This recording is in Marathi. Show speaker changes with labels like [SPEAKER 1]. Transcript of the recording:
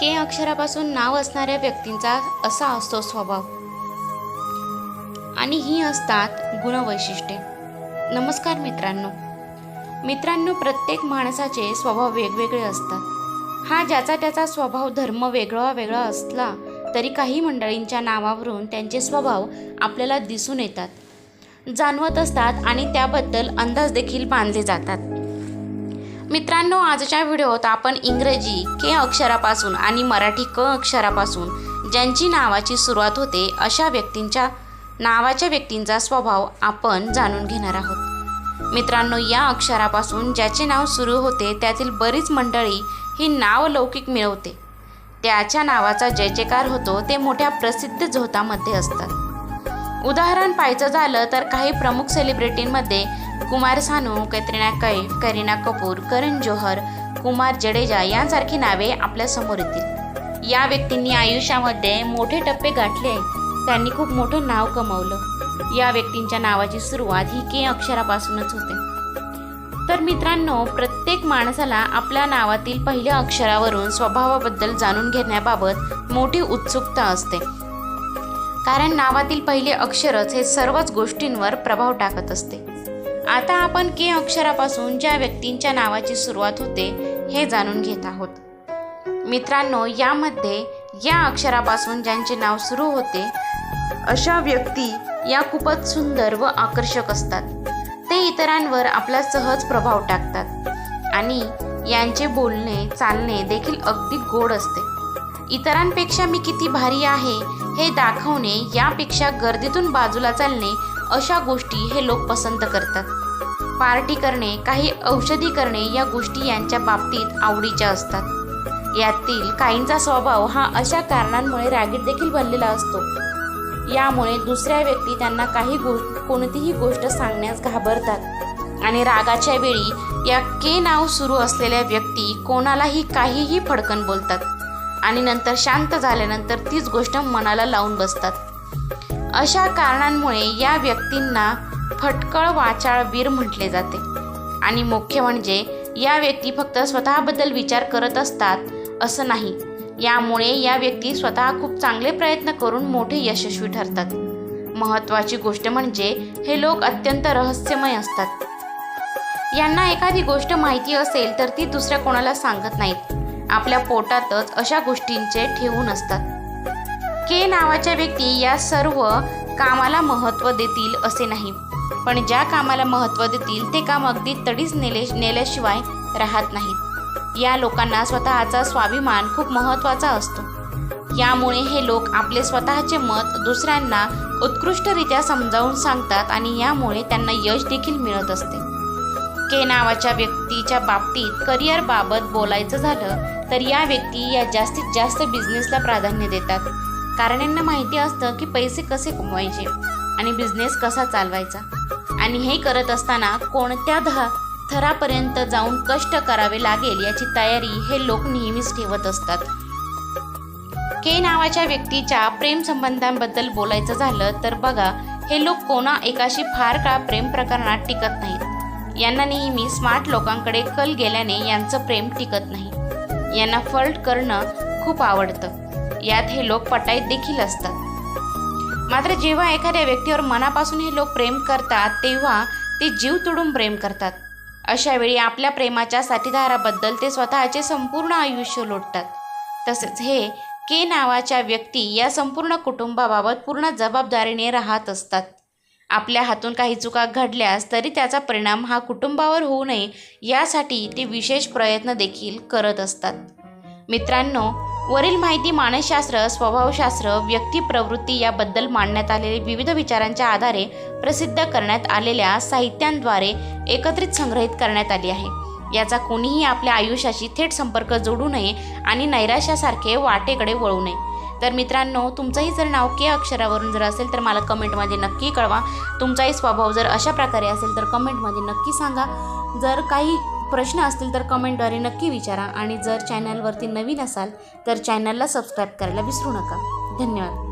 [SPEAKER 1] के अक्षरापासून नाव असणाऱ्या व्यक्तींचा असा असतो स्वभाव. आणि ही असतात गुणवैशिष्ट्ये. नमस्कार मित्रांनो. मित्रांनो प्रत्येक माणसाचे स्वभाव वेगवेगळे असतात. हा ज्याचा त्याचा स्वभाव धर्म वेगळा वेगळा असला तरी काही मंडळींच्या नावावरून त्यांचे स्वभाव आपल्याला दिसून येतात. जाणवत असतात आणि त्याबद्दल अंदाज देखील बांधले जातात. मित्रांनो आजच्या व्हिडिओत आपण इंग्रजी के अक्षरापासून आणि मराठी क अक्षरापासून ज्यांची नावाची सुरुवात होते अशा व्यक्तींच्या नावाच्या व्यक्तींचा स्वभाव आपण जाणून घेणार आहोत. मित्रांनो या अक्षरापासून ज्याचे नाव सुरू होते त्यातील बरीच मंडळी ही नाव लौकिक मिळवते. त्याच्या नावाचा जय जयकार होतो ते मोठ्या प्रसिद्ध झोतामध्ये असतात. उदाहरण पाहायचं झालं तर काही प्रमुख सेलिब्रिटींमध्ये कुमार सानू कैत्रिना कैफ करीना कपूर करण जोहर कुमार जडेजा यांसारखी नावे आपल्यासमोर येतील. या व्यक्तींनी आयुष्यामध्ये मोठे टप्पे गाठले त्यांनी खूप मोठं नाव कमवलं. या व्यक्तींच्या नावाची सुरुवात ही के अक्षरापासूनच होते. तर मित्रांनो प्रत्येक माणसाला आपल्या नावातील पहिल्या अक्षरावरून स्वभावाबद्दल जाणून घेण्याबाबत मोठी उत्सुकता असते. कारण नावातील पहिले अक्षरच हे सर्वच गोष्टींवर प्रभाव टाकत असते. आता आपण के अक्षरापासून ज्या व्यक्तींच्या नावाची सुरुवात होते हे जाणून घेत आहोत. मित्रांनो यामध्ये या अक्षरापासून ज्यांचे नाव सुरू होते अशा व्यक्ती या खूपच सुंदर व आकर्षक असतात. ते इतरांवर आपला सहज प्रभाव टाकतात आणि यांचे बोलणे चालणे देखील अगदी गोड असते. इतरांपेक्षा मी किती भारी आहे हे दाखवणे यापेक्षा गर्दीतून बाजूला चालणे अशा गोष्टी हे लोक पसंत करतात. पार्टी करणे काही औषधी करणे या गोष्टी यांच्या बाबतीत आवडीच्या असतात. यातील काहींचा स्वभाव हा अशा कारणांमुळे रागीट देखील बनलेला असतो. यामुळे दुसऱ्या व्यक्ती त्यांना काही गोष्ट कोणतीही गोष्ट सांगण्यास घाबरतात. आणि रागाच्या वेळी या के नाव सुरू असलेल्या व्यक्ती कोणालाही काहीही फडकन बोलतात. आणि नंतर शांत झाल्यानंतर तीच गोष्ट मनाला लावून बसतात. अशा कारणांमुळे या व्यक्तींना फटकळ वाचाळ वीर म्हटले जाते. आणि मुख्य म्हणजे या व्यक्ती फक्त स्वतःबद्दल विचार करत असतात असं नाही. यामुळे या व्यक्ती स्वतः खूप चांगले प्रयत्न करून मोठे यशस्वी ठरतात. महत्त्वाची गोष्ट म्हणजे हे लोक अत्यंत रहस्यमय असतात. यांना एखादी गोष्ट माहिती असेल तर ती दुसऱ्या कोणाला सांगत नाहीत. आपल्या पोटातच अशा गोष्टींचे ठेवून असतात. के नावाच्या व्यक्ती या सर्व कामाला महत्त्व देतील असे नाही. पण ज्या कामाला महत्त्व देतील ते काम अगदी तडीच नेले नेल्याशिवाय राहत नाहीत. या लोकांना स्वतःचा स्वाभिमान खूप महत्त्वाचा असतो. यामुळे हे लोक आपले स्वतःचे मत दुसऱ्यांना उत्कृष्टरित्या समजावून सांगतात आणि यामुळे त्यांना यश देखील मिळत असते. के नावाच्या व्यक्तीच्या बाबतीत करिअरबाबत बोलायचं झालं तर या व्यक्ती या जास्तीत जास्त बिझनेसला प्राधान्य देतात. कारण यांना माहिती असतं की पैसे कसे कमवायचे आणि बिझनेस कसा चालवायचा. आणि हे करत असताना कोणत्या ध थरापर्यंत जाऊन कष्ट करावे लागेल याची तयारी हे लोक नेहमीच ठेवत असतात. के नावाच्या व्यक्तीच्या प्रेम संबंधांबद्दल बोलायचं झालं तर बघा हे लोक कोणा एकाशी फार काळ प्रेम प्रकरणात टिकत नाहीत. यांना नेहमी स्मार्ट लोकांकडे कल गेल्याने यांचं प्रेम टिकत नाही. यांना फल्ट करणं खूप आवडतं. यात हे लोक पटाईत देखील असतात. मात्र जेव्हा एखाद्या व्यक्तीवर मनापासून हे लोक प्रेम करतात तेव्हा ते जीव तोडून प्रेम करतात. अशा वेळी आपल्या प्रेमाच्या साथीदाराबद्दल ते स्वतःचे संपूर्ण आयुष्य लोटतात. तसेच हे के नावाच्या व्यक्ती या संपूर्ण कुटुंबाबाबत पूर्ण जबाबदारीने राहत असतात. आपल्या हातून काही चुका घडल्यास तरी त्याचा परिणाम हा कुटुंबावर होऊ नये यासाठी ते विशेष प्रयत्न देखील करत असतात. मित्रांनो वरील माहिती मानसशास्त्र स्वभावशास्त्र व्यक्तिप्रवृत्ती याबद्दल मांडण्यात आलेले विविध विचारांच्या आधारे प्रसिद्ध करण्यात आलेल्या साहित्यांद्वारे एकत्रित संग्रहित करण्यात आली आहे. याचा कोणीही आपल्या आयुष्याशी थेट संपर्क जोडू नये आणि नैराश्यासारखे वाटेकडे वळू नये. तर मित्रांनो तुमचंही जर नाव के अक्षरावरून जर असेल तर मला कमेंटमध्ये नक्की कळवा. तुमचाही स्वभाव जर अशा प्रकारे असेल तर कमेंटमध्ये नक्की सांगा. जर काही प्रश्न असतील तर कमेंटद्वारे नक्की विचारा आणि जर चॅनलवरती नवीन असाल तर चॅनलला सबस्क्राईब करायला विसरू नका. धन्यवाद.